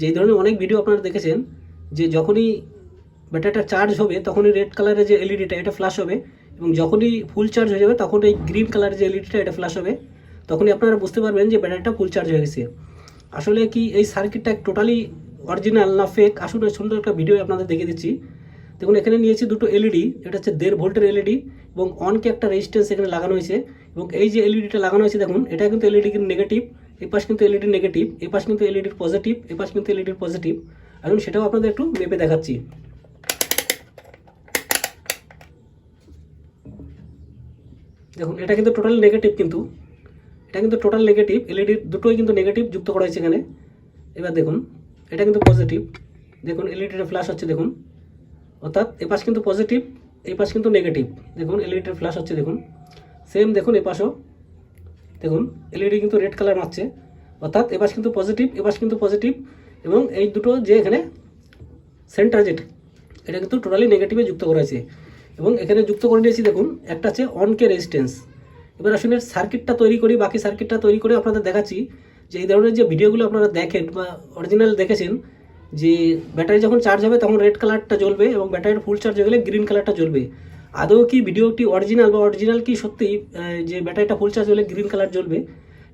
যে এই ধরনের অনেক ভিডিও আপনারা দেখেছেন, যে যখনই ব্যাটারিটা চার্জ হবে, তখনই রেড কালারের যে এলইডিটা এটা ফ্ল্যাশ হবে এবং যখনই ফুল চার্জ হয়ে যাবে, তখন এই গ্রিন কালারের যে এলইডিটা এটা ফ্ল্যাশ হবে। তখনই আপনারা বুঝতে পারবেন যে ব্যাটারিটা ফুল চার্জ হয়ে গেছে। আসলে কি এই সার্কিটটা টোটালি অরিজিনাল না ফেক আসলে সুন্দর একটা ভিডিও আপনাদের দেখে দিচ্ছি। দেখুন, এখানে নিয়েছি দুটো এলইডি এটা হচ্ছে দেড় ভোল্টের এলইডি এবং অনকে একটা রেজিস্ট্যান্স এখানে লাগানো হয়েছে এবং এই যে এলইডিটা লাগানো হয়েছে, দেখুন, এটা কিন্তু এলইডি কিন্তু নেগেটিভ এই পাশ কিন্তু এলইডি নেগেটিভ এই পাশ কিন্তু এলইডির পজিটিভ এই পাশ কিন্তু এলইডির পজিটিভ এখন সেটাও আপনাদের একটু মেপে দেখাচ্ছি। দেখুন, এটা কিন্তু টোটাল নেগেটিভ কিন্তু। এটা কিন্তু টোটাল নেগেটিভ এলইডি দুটোই কিন্তু নেগেটিভ যুক্ত করা হয়েছে এখানে। এবার দেখুন, এটা কিন্তু পজিটিভ দেখুন এলইডিটা ফ্ল্যাশ হচ্ছে, দেখুন। অর্থাৎ এ পাশ কিন্তু পজিটিভ এই পাশ কিন্তু নেগেটিভ দেখুন এলইডির ফ্ল্যাশ হচ্ছে, দেখুন। সেম দেখুন, এ পাশও। দেখুন এলইডি কিন্তু রেড কালার মারছে। অর্থাৎ এ পাশ কিন্তু পজিটিভ এ পাশ কিন্তু পজিটিভ এবং এই দুটো যে এখানে সেন্টার যেটা, এটা কিন্তু টোটালি নেগেটিভে যুক্ত করা হয়েছে। এবং এখানে যুক্ত করে নিয়েছি, দেখুন, একটা আছে অনকে রেজিস্ট্যান্স এবার আসলে সার্কিটটা তৈরি করি, বাকি সার্কিটটা তৈরি করে আপনাদের দেখাচ্ছি যে এই ধরনের যে ভিডিওগুলো আপনারা দেখেন বা অরিজিনাল দেখেছেন, যে ব্যাটারি যখন চার্জ হবে তখন রেড কালারটা জ্বলবে এবং ব্যাটারির ফুল চার্জ হয়ে গেলে গ্রিন কালারটা জ্বলবে। আদৌ কি ভিডিওটি অরিজিনাল বা অরিজিনাল কি সত্যি যে ব্যাটারিটা ফুল চার্জ হলে গ্রিন কালার জ্বলবে?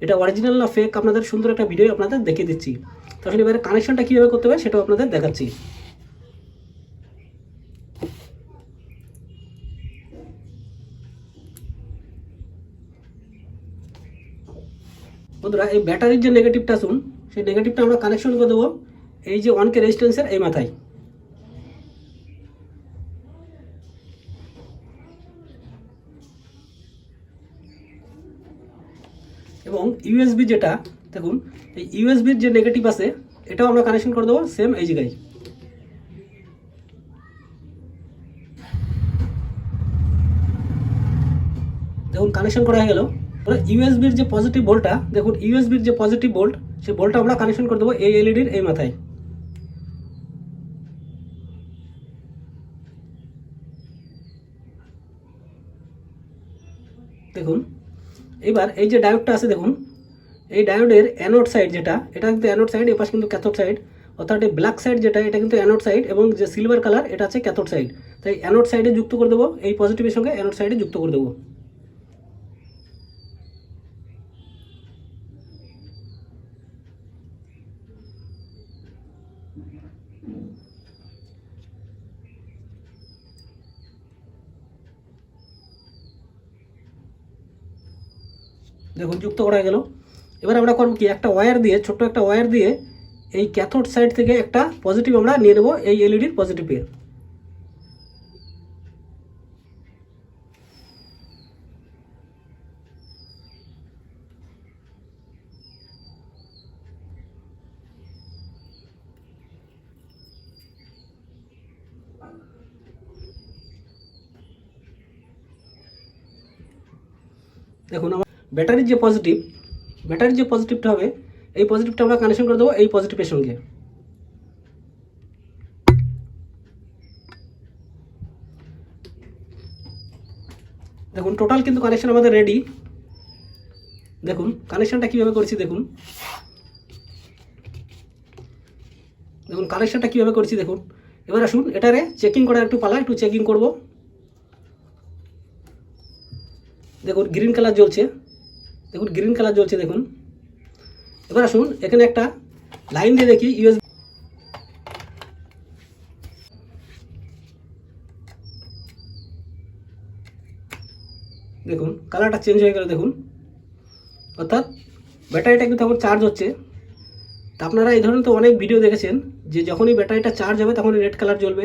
এটা অরিজিনাল না ফেক আপনাদের সুন্দর একটা ভিডিও আপনাদের দেখিয়ে দিচ্ছি। তখন এবারে কানেকশনটা কীভাবে করতে হবে সেটাও আপনাদের দেখাচ্ছি। বন্ধুরা, এই ব্যাটারির যে নেগেটিভটা শুন সেই নেগেটিভটা আমরা কানেকশন করে দেবো। এই যে ওয়ান কে রেজিস্ট্যান্সের এই মাথায়। এবং ইউএসবি যেটা, দেখুন, এই ইউএসবির যে নেগেটিভ আছে, এটাও আমরা কানেকশন করে দেবো সেম এই জায়গায়। দেখুন কানেকশন করা হয়ে গেল। এবার ইউএসবির যে পজিটিভ ভোল্টটা দেখুন ইউএসবির যে পজিটিভ ভোল্ট সেই ভোল্টটা আমরা কানেকশন করে দেবো এই এলইডির এই মাথায়। দেখুন এবার এই যে ডায়োডটা আছে দেখুন, এই ডায়োডের অ্যানোড সাইড যেটা, এটা কিন্তু অ্যানোড সাইড এপাশ কিন্তু ক্যাথোড সাইড অর্থাৎ এই ব্ল্যাক সাইড যেটা, এটা কিন্তু অ্যানোড সাইড এবং যে সিলভার কালার এটা আছে ক্যাথোড সাইড তাই অ্যানোড সাইডে যুক্ত করে দেবো, এই পজিটিভের সঙ্গে অ্যানোড সাইডে যুক্ত করে দেবো। দেখুন, যুক্ত করা গেল। এবার আমরা করব কি, একটা ওয়্যার দিয়ে, ছোট্ট একটা ওয়্যার দিয়ে এই ক্যাথোড সাইড থেকে একটা পজিটিভ আমরা নিয়ে নেব, এই এলইডির পজিটিভে দেখুন আমার ব্যাটারির যে পজিটিভ ব্যাটারির যে পজিটিভটা হবে, এই পজিটিভটা আমরা কানেকশন করে দেবো এই পজিটিভের সঙ্গে। দেখুন টোটাল কিন্তু কানেকশন আমাদের রেডি দেখুন কানেকশনটা কীভাবে করেছি, দেখুন। দেখুন কানেকশনটা কীভাবে করেছি, দেখুন। এবার আসুন, এটারে চেকিং করার একটু পালা, একটু চেকিং করব। দেখুন গ্রিন কালার জ্বলছে। দেখুন গ্রিন কালার জ্বলছে, দেখুন। এবার আসুন, এখানে একটা লাইন দিয়ে দেখি ইউএস দেখুন কালারটা চেঞ্জ হয়ে গেল, দেখুন। অর্থাৎ ব্যাটারিটা কিন্তু এখন চার্জ হচ্ছে। তা আপনারা এই ধরনের তো অনেক ভিডিও দেখেছেন, যে যখনই ব্যাটারিটা চার্জ হবে, তখনই রেড কালার জ্বলবে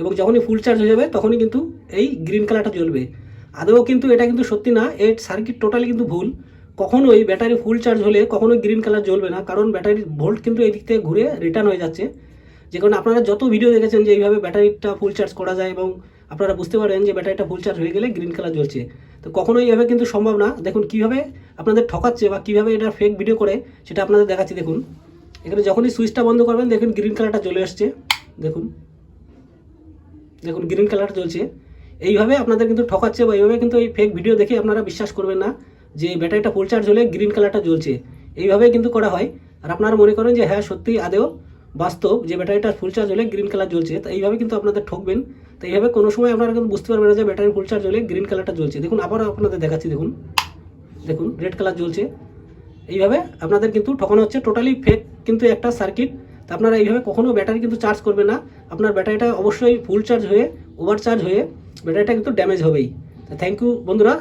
এবং যখনই ফুল চার্জ হয়ে যাবে, তখনই কিন্তু এই গ্রিন কালারটা জ্বলবে। আদৌ কিন্তু এটা কিন্তু সত্যি না, এর সার্কিট টোটালি কিন্তু ভুল। কখনোই ব্যাটারি ফুল চার্জ হলে কখনোই গ্রিন কালার জ্বলবে না, কারণ ব্যাটারির ভোল্ট কিন্তু এই দিক থেকে ঘুরে রিটার্ন হয়ে যাচ্ছে। যে কারণে আপনারা যত ভিডিও দেখেছেন যে এইভাবে ব্যাটারিটা ফুল চার্জ করা যায় এবং আপনারা বুঝতে পারেন যে ব্যাটারিটা ফুল চার্জ হয়ে গেলে গ্রিন কালার জ্বলছে। তো কখনোই এইভাবে কিন্তু সম্ভব না। দেখুন কীভাবে আপনাদের ঠকাচ্ছে বা কীভাবে এটা ফেক ভিডিও করে, সেটা আপনাদের দেখাচ্ছি, দেখুন। এখানে যখনই সুইচটা বন্ধ করবেন, দেখুন গ্রিন কালারটা চলে আসছে। দেখুন। দেখুন গ্রিন কালার জ্বলছে। এইভাবে আপনাদের কিন্তু ঠকাচ্ছে বা এইভাবে কিন্তু এই ফেক ভিডিও দেখে আপনারা বিশ্বাস করবেন না যে ব্যাটারিটা ফুল চার্জ হলে গ্রিন কালারটা জ্বলছে। এইভাবেই কিন্তু করা হয়। আর আপনারা মনে করেন যে হ্যাঁ সত্যি আদেও বাস্তব যে ব্যাটারিটা ফুল চার্জ হলে গ্রিন কালার জ্বলছে, তো এইভাবে কিন্তু আপনাদের ঠকবেন। তো এইভাবে কোনো সময় আপনারা কিন্তু বুঝতে পারবেন না যে ব্যাটারি ফুল চার্জ হলে গ্রিন কালারটা জ্বলছে। দেখুন, আবারও আপনাদের দেখাচ্ছি, দেখুন। দেখুন রেড কালার জ্বলছে। এইভাবে আপনাদের কিন্তু ঠকানো হচ্ছে। টোটালি ফেক কিন্তু একটা সার্কিট তা আপনারা এইভাবে কখনও ব্যাটারি কিন্তু চার্জ করবেন না। আপনার ব্যাটারিটা অবশ্যই ফুল চার্জ হয়ে ওভার চার্জ হয়ে ব্যাটারিটা কিন্তু ড্যামেজ হবেই। থ্যাংক ইউ বন্ধুরা।